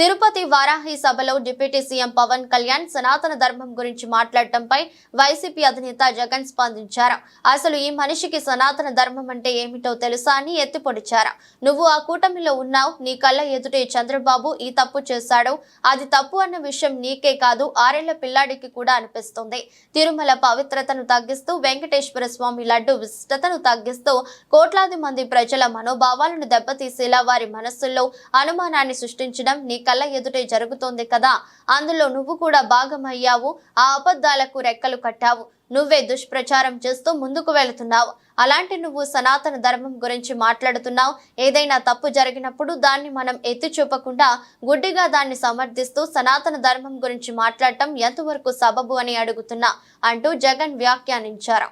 తిరుపతి వారాహి సభలో deputy CM Pawan Kalyan సనాతన ధర్మం గురించి మాట్లాడటంపై వైసీపీ అధినేత జగన్ స్పందించారు. అసలు ఈ మనిషికి సనాతన ధర్మం అంటే ఏమిటో తెలుసా అని ఎత్తిపొడిచారు. నువ్వు ఆ కూటమిలో ఉన్నావు నీ కళ్ళ ఎదుటే చంద్రబాబు ఈ తప్పు చేశాడు. అది తప్పు అన్న విషయం నీకే కాదు ఆరేళ్ళ పిల్లాడికి కూడా అనిపిస్తుంది. తిరుమల పవిత్రతను తగ్గిస్తూ వెంకటేశ్వర స్వామి లడ్డు విశిష్టతను తగ్గిస్తూ కోట్లాది మంది ప్రజల మనోభావాలను దెబ్బతీసేలా వారి మనస్సుల్లో అనుమానాన్ని సృష్టించడం నీ కళ్ళ ఎదుటే జరుగుతోంది కదా. అందులో నువ్వు కూడా భాగమయ్యావు. ఆ అబద్ధాలకు రెక్కలు కట్టావు. నువ్వే దుష్ప్రచారం చేస్తూ ముందుకు వెళుతున్నావు. అలాంటి నువ్వు సనాతన ధర్మం గురించి మాట్లాడుతున్నావు. ఏదైనా తప్పు జరిగినప్పుడు దాన్ని మనం ఎత్తి చూపకుండా గుడ్డిగా దాన్ని సమర్థిస్తూ సనాతన ధర్మం గురించి మాట్లాడటం ఎంతవరకు సబబు అని అడుగుతున్నా అంటూ జగన్ వ్యాఖ్యానించారు.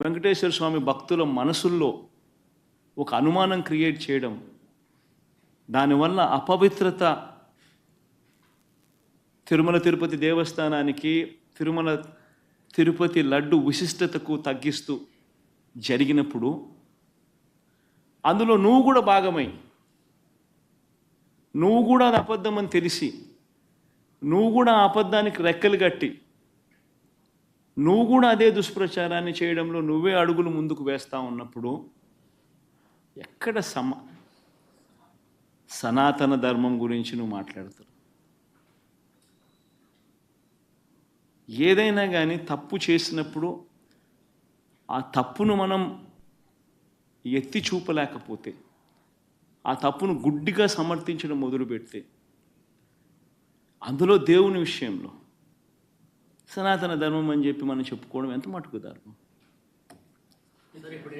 వెంకటేశ్వర స్వామి భక్తుల మనసుల్లో ఒక అనుమానం క్రియేట్ చేయడం దానివల్ల అపవిత్రత తిరుమల తిరుపతి దేవస్థానానికి తిరుమల తిరుపతి లడ్డు విశిష్టతకు తగ్గిస్తూ జరిగినప్పుడు అందులో నువ్వు కూడా భాగమై నువ్వు కూడా అది అబద్ధం అని తెలిసి నువ్వు కూడా ఆ అబద్ధానికి రెక్కలు కట్టి నువ్వు కూడా అదే దుష్ప్రచారాన్ని చేయడంలో నువ్వే అడుగులు ముందుకు వేస్తా ఉన్నప్పుడు ఎక్కడ సమ సనాతన ధర్మం గురించి నువ్వు మాట్లాడతావు ఏదైనా కానీ తప్పు చేసినప్పుడు ఆ తప్పును మనం ఎత్తి చూపలేకపోతే ఆ తప్పును గుడ్డిగా సమర్థించడం మొదలుపెడితే అందులో దేవుని విషయంలో సనాతన ధర్మం అని చెప్పి మనం చెప్పుకోవడం ఎంత మటుకు ధర్మం